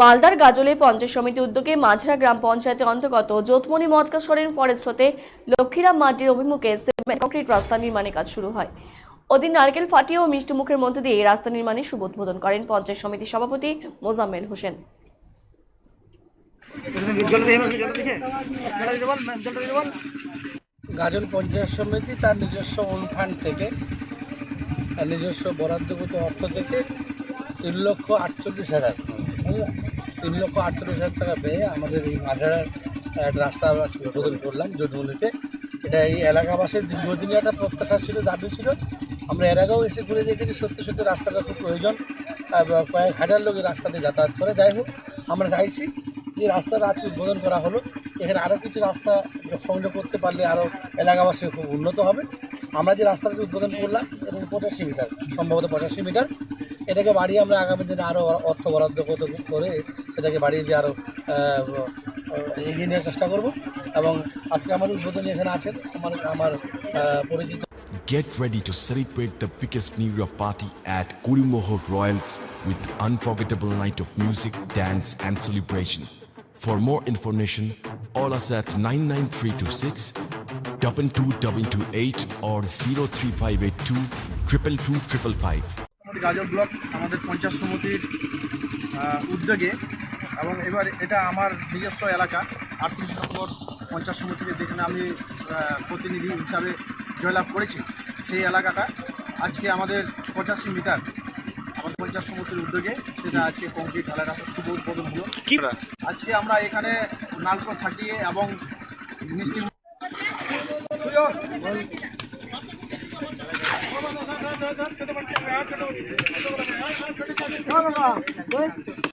মালদার গাজলে পঞ্চায়েত সমিতি উদ্যোগে মাঝরা গ্রাম পঞ্চায়েতের অন্তর্গত যোতমণি মদকা সরেন ফরেস্ট হতে লক্ষ্মীরাম মাটির অভিমুখে সিমেন্ট, কংক্রিট রাস্তা নির্মাণের কাজ শুরু হয় ওদিন নারকেল ফাটিয়ে ও মিষ্টি মুখের মধ্য দিয়ে রাস্তা নির্মাণের শুভ উদ্বোধন করেন পঞ্চায়েত সমিতির সভাপতি মোজাম্মেল হোসেন গাজল পঞ্চায়েত সমিতি তার নিজস্ব অনুফান্ড থেকে, তার নিজস্ব বরাদ্দগত অর্থ থেকে তিন লক্ষ আটচল্লিশ হাজার? তিন লক্ষ আটচল্লিশ হাজার টাকা পেয়ে আমাদের এই মাঝাড়ার রাস্তা উদ্বোধন করলাম জটমুনিতে এটা এই এলাকাবাসীর দীর্ঘদিনের একটা প্রত্যাশা ছিল, দাবি ছিল। আমরা এর আগেও এসে ঘুরে দেখেছি, সত্যি সত্যি রাস্তাটা খুব প্রয়োজন। কয়েক হাজার লোক এই রাস্তা দিয়ে যাতায়াত করে। যাই হোক, আমরা চাইছি যে রাস্তাটা আজকে উদ্বোধন করা হলো। এখানে আরও কিছু রাস্তা সংযোগ করতে পারলে আরও এলাকাবাসী খুব উন্নত হবে। আমরা যে রাস্তাটা উদ্বোধন করলাম এবং পঁচাশি মিটার, সম্ভবত পঁচাশি মিটার। এটাকে বাড়িয়ে আমরা আগামী দিনে আরও অর্থ বরাদ্দ করতে- করে সেটাকে বাড়িয়ে দিয়ে আরও এগিয়ে নেওয়ার চেষ্টা করব এবং আজকে আমার উদ্বোধনী এখানে আছেন আমার আমার পরিচিত Get ready to celebrate the biggest New Year party at Kurimoho Royals with unforgettable night of music, dance and celebration. For more information, call us at 99326 22228 or 03582 222 555. গাজর ব্লক আমাদের পঞ্চায়েত সমিতির উদ্যোগে এবং এবার এটা আমার নিজস্ব এলাকা আটত্রিশ নম্বর পঞ্চায়েত সমিতিতে যেখানে আমি প্রতিনিধি হিসাবে জয়লাভ করেছি সেই এলাকাটা আজকে আমাদের পঁচাশি মিটার আমাদের পঞ্চায়েত সমিতির উদ্যোগে সেটা আজকে কংক্রিট ঢালাই রাস্তার শুভ উদ্বোধন হলো আজকে আমরা এখানে নালকো থাকিয়ে এবং মিষ্টি ஆ